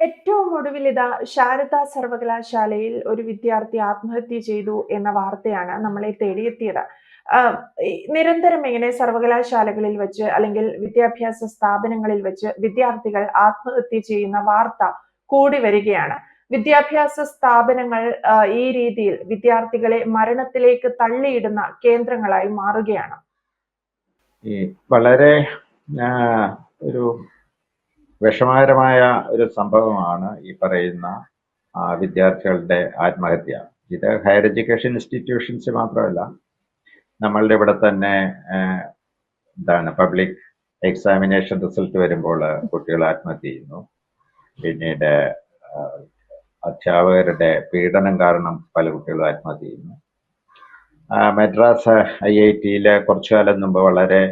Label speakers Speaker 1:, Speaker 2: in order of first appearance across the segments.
Speaker 1: ഏറ്റവും ഒടുവിൽ ഇതാ ശാരദ സർവകലാശാലയിൽ ഒരു വിദ്യാർത്ഥി ആത്മഹത്യ ചെയ്തു എന്ന വാർത്തയാണ് നമ്മളെ തേടിയെത്തിയത്. നിരന്തരം എങ്ങനെ സർവകലാശാലകളിൽ വെച്ച് അല്ലെങ്കിൽ വിദ്യാഭ്യാസ സ്ഥാപനങ്ങളിൽ വെച്ച് വിദ്യാർത്ഥികൾ ആത്മഹത്യ ചെയ്യുന്ന വാർത്ത കൂടി വരികയാണ്. വിദ്യാഭ്യാസ സ്ഥാപനങ്ങൾ ഈ രീതിയിൽ വിദ്യാർത്ഥികളെ മരണത്തിലേക്ക് തള്ളിയിടുന്ന കേന്ദ്രങ്ങളായി മാറുകയാണ്.
Speaker 2: വളരെ ഒരു വിഷമകരമായ ഒരു സംഭവമാണ് ഈ പറയുന്ന വിദ്യാർത്ഥികളുടെ ആത്മഹത്യ. ഇത് ഹയർ എഡ്യൂക്കേഷൻ ഇൻസ്റ്റിറ്റ്യൂഷൻസ് മാത്രമല്ല നമ്മളുടെ ഇവിടെ തന്നെ എന്താണ് പബ്ലിക് എക്സാമിനേഷൻ റിസൾട്ട് വരുമ്പോൾ കുട്ടികൾ ആത്മഹത്യ ചെയ്യുന്നു. പിന്നീട് അധ്യാപകരുടെ പീഡനം കാരണം പല കുട്ടികളും ആത്മഹത്യ ചെയ്യുന്നു. മദ്രാസ് ഐ ഐ ടിയിലെ കുറച്ചു കാലം മുമ്പ് വളരെ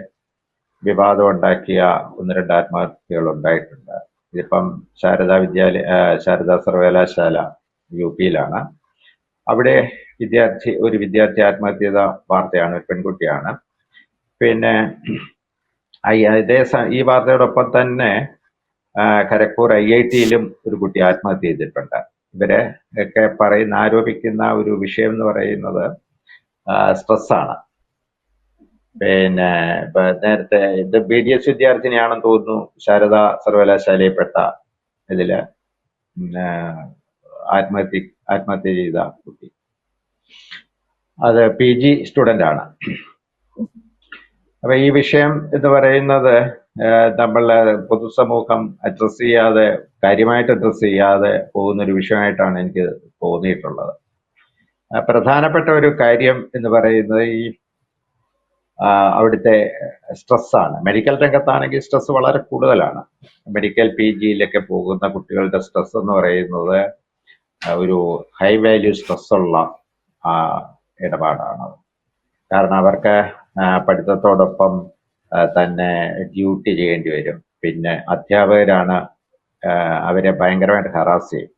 Speaker 2: വിവാദം ഉണ്ടാക്കിയ ഒന്ന് രണ്ട് ആത്മഹത്യകൾ ഉണ്ടായിട്ടുണ്ട്. ഇതിപ്പം ശാരദാ വിദ്യാലയ ശാരദാ സർവകലാശാല യു പിയിലാണ്. അവിടെ വിദ്യാർത്ഥി ഒരു വിദ്യാർത്ഥി ആത്മഹത്യ വാർത്തയാണ് ഒരു പെൺകുട്ടിയാണ്. പിന്നെ ഇതേ ഈ വാർത്തയോടൊപ്പം തന്നെ കരക്കൂർ ഐ ഐ ടിയിലും ഒരു കുട്ടി ആത്മഹത്യ ചെയ്തിട്ടുണ്ട്. ഇവരെ ഒക്കെ പറയുന്ന ആരോപിക്കുന്ന ഒരു വിഷയം എന്ന് പറയുന്നത് സ്ട്രെസ്സാണ്. പിന്നെ ഇപ്പൊ നേരത്തെ ഇത് ബി ഡി എസ് വിദ്യാർത്ഥിനിയാണെന്ന് തോന്നുന്നു ശാരദ സർവകലാശാലയിൽപ്പെട്ട ഇതിൽ. ആത്മഹത്യ ആത്മഹത്യ ചെയ്ത കുട്ടി. അത് പി ജി സ്റ്റുഡന്റ് ആണ്. അപ്പൊ ഈ വിഷയം എന്ന് പറയുന്നത് നമ്മളെ പൊതുസമൂഹം അഡ്രസ് ചെയ്യാതെ കാര്യമായിട്ട് അഡ്രസ് ചെയ്യാതെ പോകുന്ന ഒരു വിഷയമായിട്ടാണ് എനിക്ക് തോന്നിയിട്ടുള്ളത്. പ്രധാനപ്പെട്ട ഒരു കാര്യം എന്ന് പറയുന്നത് ഈ അവിടുത്തെ സ്ട്രെസ്സാണ് മെഡിക്കൽ രംഗത്താണെങ്കിൽ സ്ട്രെസ് വളരെ കൂടുതലാണ്. മെഡിക്കൽ പി ജിയിലൊക്കെ പോകുന്ന കുട്ടികളുടെ സ്ട്രെസ് എന്ന് പറയുന്നത് ഒരു ഹൈ വാല്യൂ സ്ട്രെസ് ഉള്ള ഇടപാടാണ്. കാരണം അവർക്ക് പഠിത്തത്തോടൊപ്പം തന്നെ ഡ്യൂട്ടി ചെയ്യേണ്ടി വരും. പിന്നെ അധ്യാപകരാണ് അവരെ ഭയങ്കരമായിട്ട് ഹറാസ് ചെയ്യും.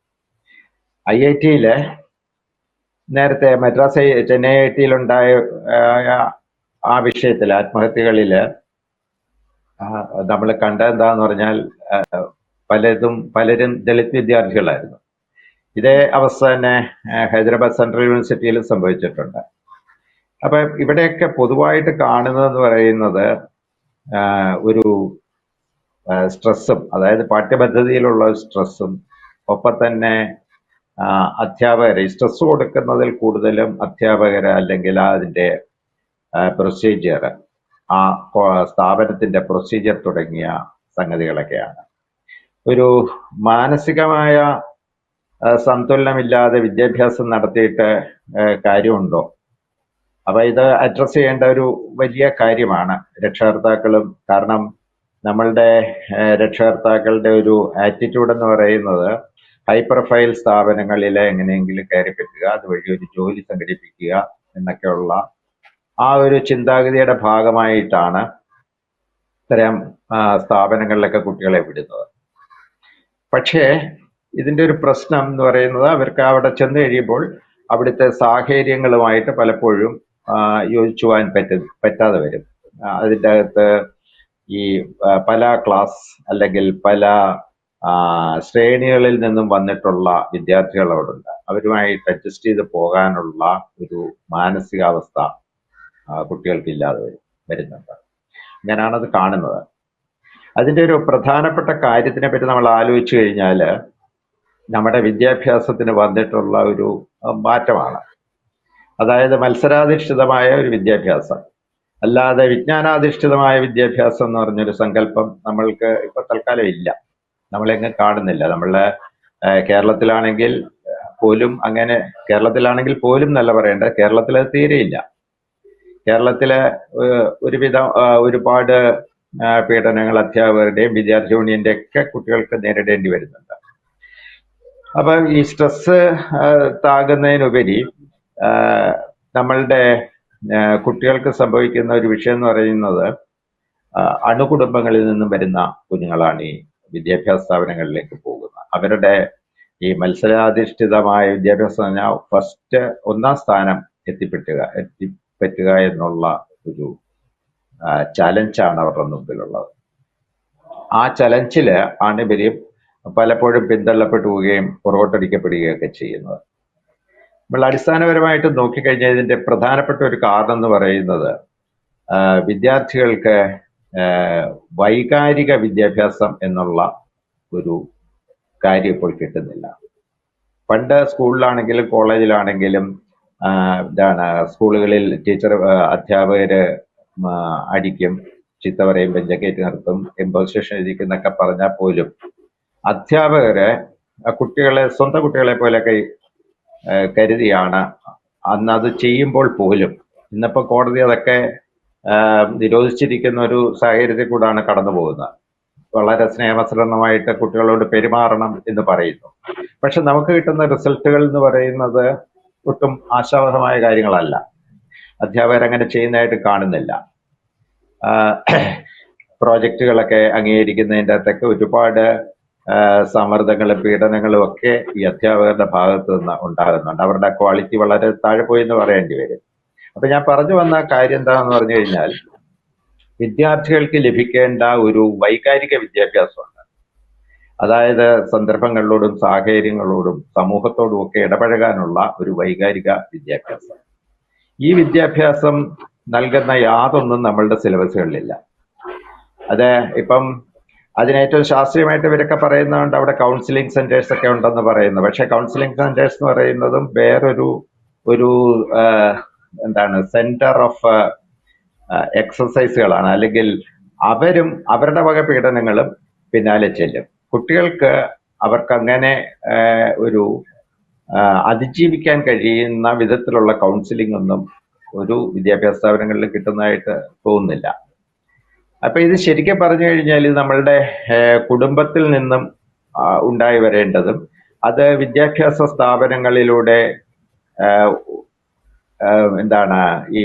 Speaker 2: ഐ ഐ ടിയിലെ നേരത്തെ മദ്രാസ് ചെന്നൈ ഐ ടിയിലുണ്ടായ ആ, വിഷയത്തിൽ ആത്മഹത്യകളിൽ നമ്മൾ കണ്ട എന്താന്ന് പറഞ്ഞാൽ പലതും പലരും ദളിത് വിദ്യാർത്ഥികളായിരുന്നു. ഇതേ അവസ്ഥ തന്നെ ഹൈദരാബാദ് സെൻട്രൽ യൂണിവേഴ്സിറ്റിയിലും സംഭവിച്ചിട്ടുണ്ട്. അപ്പൊ ഇവിടെയൊക്കെ പൊതുവായിട്ട് കാണുന്നതെന്ന് പറയുന്നത് ഒരു സ്ട്രെസ്സും അതായത് പാഠ്യപദ്ധതിയിലുള്ള സ്ട്രെസ്സും ഒപ്പം തന്നെ അധ്യാപകരെ സ്ട്രെസ് കൊടുക്കുന്നതിൽ കൂടുതലും അധ്യാപകരെ അല്ലെങ്കിൽ അതിന്റെ പ്രൊസീജിയർ ആ സ്ഥാപനത്തിന്റെ പ്രൊസീജിയർ തുടങ്ങിയ സംഗതികളൊക്കെയാണ്. ഒരു മാനസികമായ സന്തുലനമില്ലാതെ വിദ്യാഭ്യാസം നടത്തിയിട്ട് കാര്യമുണ്ടോ? അപ്പൊ ഇത് അഡ്രസ് ചെയ്യേണ്ട ഒരു വലിയ കാര്യമാണ് രക്ഷകർത്താക്കളും കാരണം നമ്മളുടെ രക്ഷകർത്താക്കളുടെ ഒരു ആറ്റിറ്റ്യൂഡ് എന്ന് പറയുന്നത് ഹൈ പ്രൊഫൈൽ സ്ഥാപനങ്ങളിൽ എങ്ങനെയെങ്കിലും കയറി പറ്റുക അതുവഴി ഒരു ജോലി സംഘടിപ്പിക്കുക എന്നൊക്കെയുള്ള ആ ഒരു ചിന്താഗതിയുടെ ഭാഗമായിട്ടാണ് ഇത്തരം സ്ഥാപനങ്ങളിലൊക്കെ കുട്ടികളെ വിടുന്നത്. പക്ഷേ ഇതിന്റെ ഒരു പ്രശ്നം എന്ന് പറയുന്നത് അവർക്ക് അവിടെ ചെന്ന് കഴിയുമ്പോൾ അവിടുത്തെ സാഹചര്യങ്ങളുമായിട്ട് പലപ്പോഴും യോജിച്ചു പോകാൻ പറ്റ പറ്റാതെ വരും. അതിന്റെ അകത്ത് ഈ പല ക്ലാസ് അല്ലെങ്കിൽ പല ശ്രേണികളിൽ നിന്നും വന്നിട്ടുള്ള വിദ്യാർത്ഥികൾ അവിടെ ഉണ്ട്. അവരുമായിട്ട് അഡ്ജസ്റ്റ് ചെയ്ത് പോകാനുള്ള ഒരു മാനസികാവസ്ഥ കുട്ടികൾക്ക് ഇല്ലാതെ വരും വരുന്നുണ്ട്. ഞാനാണത് കാണുന്നത്. അതിന്റെ ഒരു പ്രധാനപ്പെട്ട കാര്യത്തിനെ പറ്റി നമ്മൾ ആലോചിച്ചു കഴിഞ്ഞാൽ നമ്മുടെ വിദ്യാഭ്യാസത്തിന് വന്നിട്ടുള്ള ഒരു മാറ്റമാണ്. അതായത് മത്സരാധിഷ്ഠിതമായ ഒരു വിദ്യാഭ്യാസം. അല്ലാതെ വിജ്ഞാനാധിഷ്ഠിതമായ വിദ്യാഭ്യാസം എന്ന് പറഞ്ഞൊരു സങ്കല്പം നമ്മൾക്ക് ഇപ്പൊ തൽക്കാലം ഇല്ല. നമ്മളെങ്ങും കാണുന്നില്ല. നമ്മളെ കേരളത്തിലാണെങ്കിൽ പോലും അങ്ങനെ കേരളത്തിലാണെങ്കിൽ പോലും നല്ല പറയേണ്ടത് കേരളത്തിൽ അത് തീരെയില്ല. കേരളത്തിലെ ഒരുവിധം ഒരുപാട് പീഡനങ്ങൾ അധ്യാപകരുടെയും വിദ്യാർത്ഥി യൂണിയന്റെ ഒക്കെ കുട്ടികൾക്ക് നേരിടേണ്ടി വരുന്നുണ്ട്. അപ്പൊ ഈ സ്ട്രെസ് താകുന്നതിനുപരി നമ്മളുടെ കുട്ടികൾക്ക് സംഭവിക്കുന്ന ഒരു വിഷയം എന്ന് പറയുന്നത് അണുകുടുംബങ്ങളിൽ നിന്നും വരുന്ന കുഞ്ഞുങ്ങളാണ് ഈ വിദ്യാഭ്യാസ സ്ഥാപനങ്ങളിലേക്ക് പോകുന്നത്. അവരുടെ ഈ മത്സരാധിഷ്ഠിതമായ വിദ്യാഭ്യാസം ഫസ്റ്റ് ഒന്നാം സ്ഥാനം എത്തിപ്പെട്ടുക എത്തിപ്പറ്റുക എന്നുള്ള ഒരു ചലഞ്ചാണ് അവരുടെ മുമ്പിലുള്ളത്. ആ ചലഞ്ചിൽ ആണ് ഇവർ പലപ്പോഴും പിന്തള്ളപ്പെട്ടു പോവുകയും പുറകോട്ടടിക്കപ്പെടുകയൊക്കെ ചെയ്യുന്നത്. നമ്മൾ അടിസ്ഥാനപരമായിട്ട് നോക്കിക്കഴിഞ്ഞാൽ ഇതിന്റെ പ്രധാനപ്പെട്ട ഒരു കാരണം എന്ന് പറയുന്നത് വിദ്യാർത്ഥികൾക്ക് വൈകാരിക വിദ്യാഭ്യാസം എന്നുള്ള ഒരു കാര്യം ഇപ്പോൾ കിട്ടുന്നില്ല. പണ്ട് സ്കൂളിലാണെങ്കിലും കോളേജിലാണെങ്കിലും ഇതാണ്. സ്കൂളുകളിൽ ടീച്ചർ അധ്യാപകര് അടിക്കും ചീത്ത പറയും ബെഞ്ചക്കേറ്റ് നിർത്തും ഇമ്പോസിഷൻ ഇരിക്കുന്നൊക്കെ പറഞ്ഞാൽ പോലും അധ്യാപകരെ കുട്ടികളെ സ്വന്തം കുട്ടികളെ പോലെ കൈ കരുതിയാണ് അന്ന് അത് ചെയ്യുമ്പോൾ പോലും. ഇന്നിപ്പോ കോടതി അതൊക്കെ നിരോധിച്ചിരിക്കുന്ന ഒരു സാഹചര്യത്തിൽ കൂടാണ് കടന്നു പോകുന്നത്. വളരെ സ്നേഹസരണമായിട്ട് കുട്ടികളോട് പെരുമാറണം എന്ന് പറയുന്നു. പക്ഷെ നമുക്ക് കിട്ടുന്ന റിസൾട്ടുകൾ എന്ന് പറയുന്നത് ഒട്ടും ആശാവഹമായ കാര്യങ്ങളല്ല. അധ്യാപകർ അങ്ങനെ ചെയ്യുന്നതായിട്ട് കാണുന്നില്ല. പ്രോജക്റ്റുകളൊക്കെ അംഗീകരിക്കുന്നതിന്റെ അകത്തൊക്കെ ഒരുപാട് സമ്മർദ്ദങ്ങളും പീഡനങ്ങളും ഒക്കെ ഈ അധ്യാപകരുടെ ഭാഗത്ത് നിന്ന് ഉണ്ടാകുന്നുണ്ട്. അവരുടെ ക്വാളിറ്റി വളരെ താഴെ പോയി എന്ന് പറയേണ്ടി വരും. അപ്പൊ ഞാൻ പറഞ്ഞു വന്ന കാര്യം എന്താണെന്ന് പറഞ്ഞു കഴിഞ്ഞാൽ വിദ്യാർത്ഥികൾക്ക് ലഭിക്കേണ്ട ഒരു വൈകാരിക വിദ്യാഭ്യാസമുണ്ട്. അതായത് സന്ദർഭങ്ങളിലോടും സാഹചര്യങ്ങളോടും സമൂഹത്തോടും ഒക്കെ ഇടപഴകാനുള്ള ഒരു വൈകാരിക വിദ്യാഭ്യാസം. ഈ വിദ്യാഭ്യാസം നൽകുന്ന യാതൊന്നും നമ്മളുടെ സിലബസുകളിലില്ല. അത് ഇപ്പം അതിനേറ്റവും ശാസ്ത്രീയമായിട്ട് ഇവരൊക്കെ പറയുന്നതുകൊണ്ട് അവിടെ കൗൺസിലിംഗ് സെന്റേഴ്സ് ഒക്കെ ഉണ്ടെന്ന് പറയുന്നു. പക്ഷെ കൗൺസിലിംഗ് സെന്റേഴ്സ് എന്ന് പറയുന്നതും വേറൊരു ഒരു എന്താണ് സെന്റർ ഓഫ് എക്സസൈസുകളാണ് അല്ലെങ്കിൽ അവരും അവരുടെ വക പീഡനങ്ങളും പിന്നാലെ ചെല്ലും. കുട്ടികൾക്ക് അവർക്ക് അങ്ങനെ ഒരു അതിജീവിക്കാൻ കഴിയുന്ന വിധത്തിലുള്ള കൗൺസിലിംഗ് ഒന്നും ഒരു വിദ്യാഭ്യാസ സ്ഥാപനങ്ങളിൽ കിട്ടുന്നതായിട്ട് തോന്നുന്നില്ല. അപ്പൊ ഇത് ശരിക്കും പറഞ്ഞു കഴിഞ്ഞാൽ ഇത് നമ്മളുടെ കുടുംബത്തിൽ നിന്നും ഉണ്ടായി വരേണ്ടതും അത് വിദ്യാഭ്യാസ സ്ഥാപനങ്ങളിലൂടെ എന്താണ് ഈ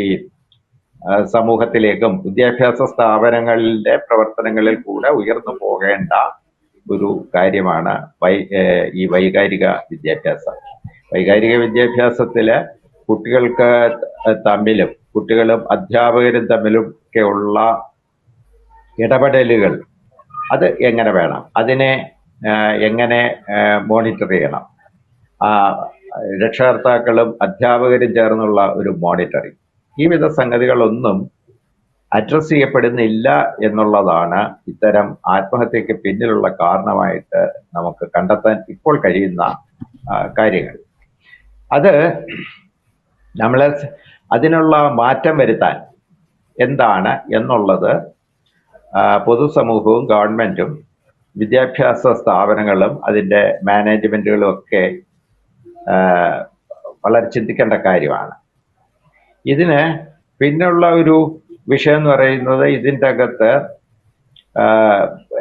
Speaker 2: സമൂഹത്തിലേക്കും വിദ്യാഭ്യാസ സ്ഥാപനങ്ങളിലെ പ്രവർത്തനങ്ങളിൽ കൂടെ ഉയർന്നു പോകേണ്ട ഒരു കാര്യമാണ് വൈ ഈ വൈകാരിക വിദ്യാഭ്യാസം. വൈകാരിക വിദ്യാഭ്യാസത്തിൽ കുട്ടികൾക്ക് തമ്മിലും കുട്ടികളും അധ്യാപകരും തമ്മിലും ഒക്കെ ഉള്ള ഇടപെടലുകൾ അത് എങ്ങനെ വേണം? അതിനെ എങ്ങനെ മോണിറ്റർ ചെയ്യണം? രക്ഷകർത്താക്കളും അധ്യാപകരും ചേർന്നുള്ള ഒരു മോണിറ്ററിങ്. ഈ വിധ സംഗതികളൊന്നും അഡ്രസ് ചെയ്യപ്പെടുന്നില്ല എന്നുള്ളതാണ് ഇത്തരം ആത്മഹത്യക്ക് പിന്നിലുള്ള കാരണമായിട്ട് നമുക്ക് കണ്ടെത്താൻ ഇപ്പോൾ കഴിയുന്ന കാര്യങ്ങൾ. അത് നമ്മളെ അതിനുള്ള മാറ്റം വരുത്താൻ എന്താണ് എന്നുള്ളത് പൊതുസമൂഹവും ഗവൺമെന്റും വിദ്യാഭ്യാസ സ്ഥാപനങ്ങളും അതിന്റെ മാനേജ്മെന്റുകളും ഒക്കെ വളരെ ചിന്തിക്കേണ്ട കാര്യമാണ്. ഇതിന് പിന്നുള്ള ഒരു വിഷയം എന്ന് പറയുന്നത് ഇതിന്റെ അകത്ത്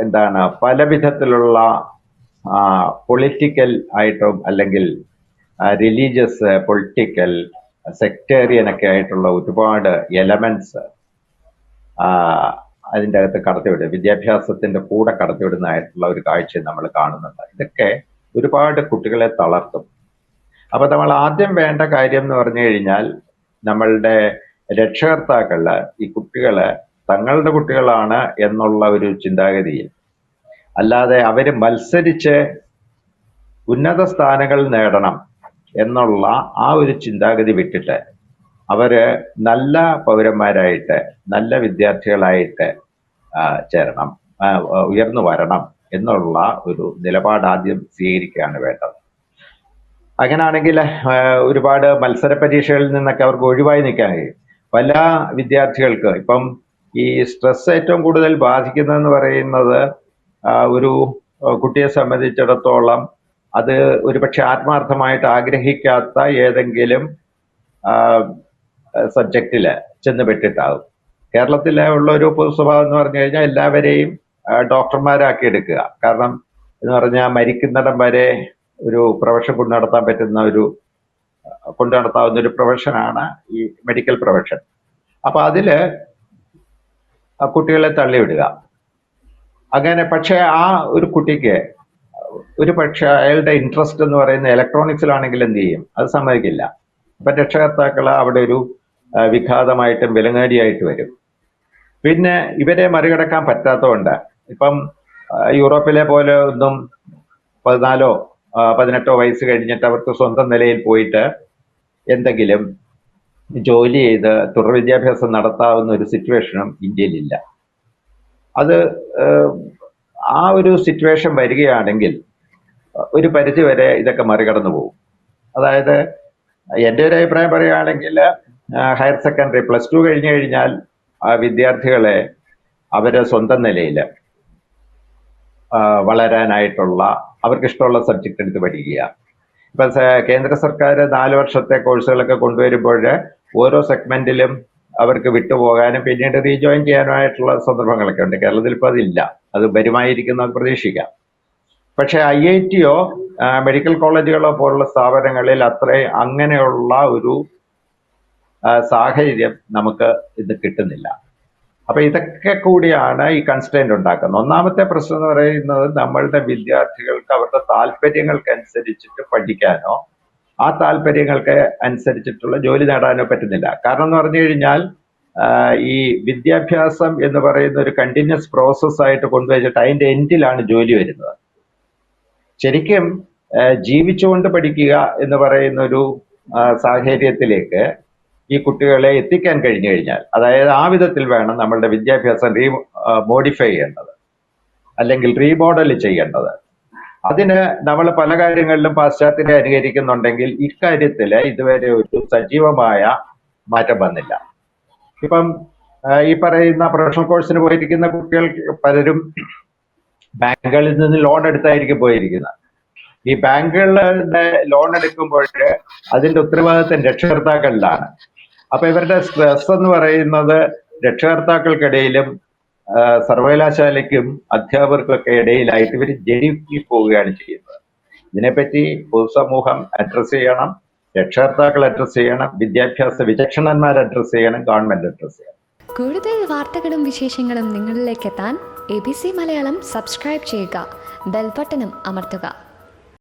Speaker 2: എന്താണ് പല വിധത്തിലുള്ള പൊളിറ്റിക്കൽ ആയിട്ടും അല്ലെങ്കിൽ റിലീജിയസ് പൊളിറ്റിക്കൽ സെക്ടേറിയൻ ഒക്കെ ആയിട്ടുള്ള ഒരുപാട് എലമെന്റ്സ് അതിന്റെ അകത്ത് കടത്തിവിടുക വിദ്യാഭ്യാസത്തിന്റെ കൂടെ കടത്തിവിടുന്നതായിട്ടുള്ള ഒരു കാഴ്ച നമ്മൾ കാണുന്നുണ്ട്. ഇതൊക്കെ ഒരുപാട് കുട്ടികളെ തളർത്തും. അപ്പൊ നമ്മൾ ആദ്യം വേണ്ട കാര്യം എന്ന് പറഞ്ഞു കഴിഞ്ഞാൽ നമ്മളുടെ രക്ഷകർത്താക്കൾ ഈ കുട്ടികളെ തങ്ങളുടെ കുട്ടികളാണ് എന്നുള്ള ഒരു ചിന്താഗതിയിൽ. അല്ലാതെ അവർ മത്സരിച്ച് ഉന്നത സ്ഥാനങ്ങൾ നേടണം എന്നുള്ള ആ ഒരു ചിന്താഗതി വിട്ടിട്ട് അവർ നല്ല പൗരന്മാരായിട്ട് നല്ല വിദ്യാർത്ഥികളായിട്ട് ചേരണം ഉയർന്നു വരണം എന്നുള്ള ഒരു നിലപാട് ആദ്യം സ്വീകരിക്കുകയാണ് വേണ്ടത്. അങ്ങനാണെങ്കിൽ ഒരുപാട് മത്സര പരീക്ഷകളിൽ നിന്നൊക്കെ അവർക്ക് ഒഴിവായി നിൽക്കാൻ കഴിയും. പല വിദ്യാർത്ഥികൾക്ക് ഇപ്പം ഈ സ്ട്രെസ് ഏറ്റവും കൂടുതൽ ബാധിക്കുന്നതെന്ന് പറയുന്നത് ഒരു കുട്ടിയെ സംബന്ധിച്ചിടത്തോളം അത് ഒരുപക്ഷെ ആത്മാർത്ഥമായിട്ട് ആഗ്രഹിക്കാത്ത ഏതെങ്കിലും സബ്ജക്റ്റിൽ ചെന്ന് പെട്ടിട്ടാവും കേരളത്തിലെ ഉള്ള ഒരു പൊതുസ്വഭാവം എന്ന് പറഞ്ഞു കഴിഞ്ഞാൽ എല്ലാവരെയും ഡോക്ടർമാരാക്കി എടുക്കുക കാരണം എന്ന് പറഞ്ഞാൽ മരിക്കുന്നിടം വരെ ഒരു പ്രൊഫഷൻ കൊണ്ടു നടത്താൻ പറ്റുന്ന ഒരു കൊണ്ടു നടത്താവുന്ന ഒരു പ്രൊഫഷനാണ് ഈ മെഡിക്കൽ പ്രൊഫഷൻ അപ്പൊ അതിൽ കുട്ടികളെ തള്ളിവിടുക. അങ്ങനെ പക്ഷേ ആ ഒരു കുട്ടിക്ക് ഒരു പക്ഷെ അയാളുടെ ഇൻട്രസ്റ്റ് എന്ന് പറയുന്ന ഇലക്ട്രോണിക്സിലാണെങ്കിൽ എന്ത് ചെയ്യും? അത് സമ്മതിക്കില്ല. അപ്പൊ രക്ഷകർത്താക്കൾ അവിടെ ഒരു വിഘാതമായിട്ടും വിലങ്ങാടിയായിട്ട് വരും. പിന്നെ ഇവരെ മറികടക്കാൻ പറ്റാത്തതുകൊണ്ട് ഇപ്പം യൂറോപ്പിലെ പോലെ ഒന്നും പതിനാലോ പതിനെട്ടോ വയസ്സ് കഴിഞ്ഞിട്ട് അവർക്ക് സ്വന്തം നിലയിൽ പോയിട്ട് എന്തെങ്കിലും ജോലി ചെയ്ത് തുടർ വിദ്യാഭ്യാസം നടത്താവുന്ന ഒരു സിറ്റുവേഷനും ഇന്ത്യയിലില്ല. അത് ആ ഒരു സിറ്റുവേഷൻ വരികയാണെങ്കിൽ ഒരു പരിധി വരെ ഇതൊക്കെ മറികടന്നു പോകും. അതായത് എന്റെ ഒരു അഭിപ്രായം പറയുകയാണെങ്കിൽ ഹയർ സെക്കൻഡറി പ്ലസ് ടു കഴിഞ്ഞു കഴിഞ്ഞാൽ ആ വിദ്യാർത്ഥികളെ അവരെ സ്വന്തം നിലയിൽ വളരാനായിട്ടുള്ള അവർക്ക് ഇഷ്ടമുള്ള സബ്ജക്റ്റ് എടുത്ത് പഠിക്കുക. ഇപ്പം കേന്ദ്ര സർക്കാർ നാല് വർഷത്തെ കോഴ്സുകളൊക്കെ കൊണ്ടുവരുമ്പോൾ ഓരോ സെഗ്മെന്റിലും അവർക്ക് വിട്ടുപോകാനും പിന്നീട് റീജോയിൻ ചെയ്യാനുമായിട്ടുള്ള സന്ദർഭങ്ങളൊക്കെ ഉണ്ട്. കേരളത്തിൽ ഇപ്പോൾ അതില്ല. അത് വരുമായിരിക്കുന്ന പ്രതീക്ഷിക്കാം. പക്ഷേ ഐ ഐ ടിയോ മെഡിക്കൽ കോളേജുകളോ പോലുള്ള സ്ഥാപനങ്ങളിൽ അത്രയും അങ്ങനെയുള്ള ഒരു സാഹചര്യം നമുക്ക് ഇത് കിട്ടുന്നില്ല. അപ്പൊ ഇതൊക്കെ കൂടിയാണ് ഈ കൺസ്റ്റന്റ് ഉണ്ടാക്കുന്നത്. ഒന്നാമത്തെ പ്രശ്നം എന്ന് പറയുന്നത് നമ്മളുടെ വിദ്യാർത്ഥികൾക്ക് അവരുടെ താല്പര്യങ്ങൾക്ക് അനുസരിച്ചിട്ട് പഠിക്കാനോ ആ താല്പര്യങ്ങൾക്ക് അനുസരിച്ചിട്ടുള്ള ജോലി നേടാനോ പറ്റുന്നില്ല. കാരണം എന്ന് പറഞ്ഞു കഴിഞ്ഞാൽ ഈ വിദ്യാഭ്യാസം എന്ന് പറയുന്ന ഒരു കണ്ടിന്യൂസ് പ്രോസസ് ആയിട്ട് കൊണ്ടുവച്ചിട്ട് അതിന്റെ എൻഡിലാണ് ജോലി വരുന്നത്. ശരിക്കും ജീവിച്ചുകൊണ്ട് പഠിക്കുക എന്ന് പറയുന്ന ഒരു സാഹചര്യത്തിലേക്ക് ഈ കുട്ടികളെ എത്തിക്കാൻ കഴിഞ്ഞു കഴിഞ്ഞാൽ അതായത് ആ വിധത്തിൽ വേണം നമ്മളുടെ വിദ്യാഭ്യാസം റീ മോഡിഫൈ ചെയ്യേണ്ടത്. അല്ലെങ്കിൽ റീമോഡൽ ചെയ്യേണ്ടത്. അതിന് നമ്മൾ പല കാര്യങ്ങളിലും പാശ്ചാത്യത്തെ അനുകരിക്കുന്നുണ്ടെങ്കിൽ ഇക്കാര്യത്തിൽ ഇതുവരെ ഒരു സജീവമായ മാറ്റം വന്നില്ല. ഇപ്പം ഈ പറയുന്ന പ്രൊഫഷണൽ കോഴ്സിന് പോയിരിക്കുന്ന കുട്ടികൾ പലരും ബാങ്കുകളിൽ നിന്ന് ലോൺ എടുത്തായിരിക്കും പോയിരിക്കുന്നത്. ഈ ബാങ്കുകളുടെ ലോൺ എടുക്കുമ്പോൾ അതിന്റെ ഉത്തരവാദിത്തം രക്ഷകർത്താക്കളിലാണ്. അപ്പൊ ഇവരുടെ സ്ട്രെസ് എന്ന് പറയുന്നത് രക്ഷകർത്താക്കൾക്കിടയിലും സർവകലാശാലയ്ക്കും അധ്യാപകർക്കൊക്കെ ഇടയിലായിട്ട് ഇവർ ജനിക്കി പോവുകയാണ് ചെയ്യുന്നത്. ഇതിനെപ്പറ്റി പൊതുസമൂഹം അഡ്രസ് ചെയ്യണം രക്ഷകർത്താക്കൾ അഡ്രസ് ചെയ്യണം വിദ്യാഭ്യാസ വിചക്ഷണന്മാർ അഡ്രസ് ചെയ്യണം ഗവൺമെന്റ് അഡ്രസ് ചെയ്യണം.
Speaker 3: കൂടുതൽ വാർത്തകളും വിശേഷങ്ങളും നിങ്ങളിലേക്ക് എത്താൻ A B C Malayalam subscribe ചെയ്യുക ബെൽബട്ടനും അമർത്തുക.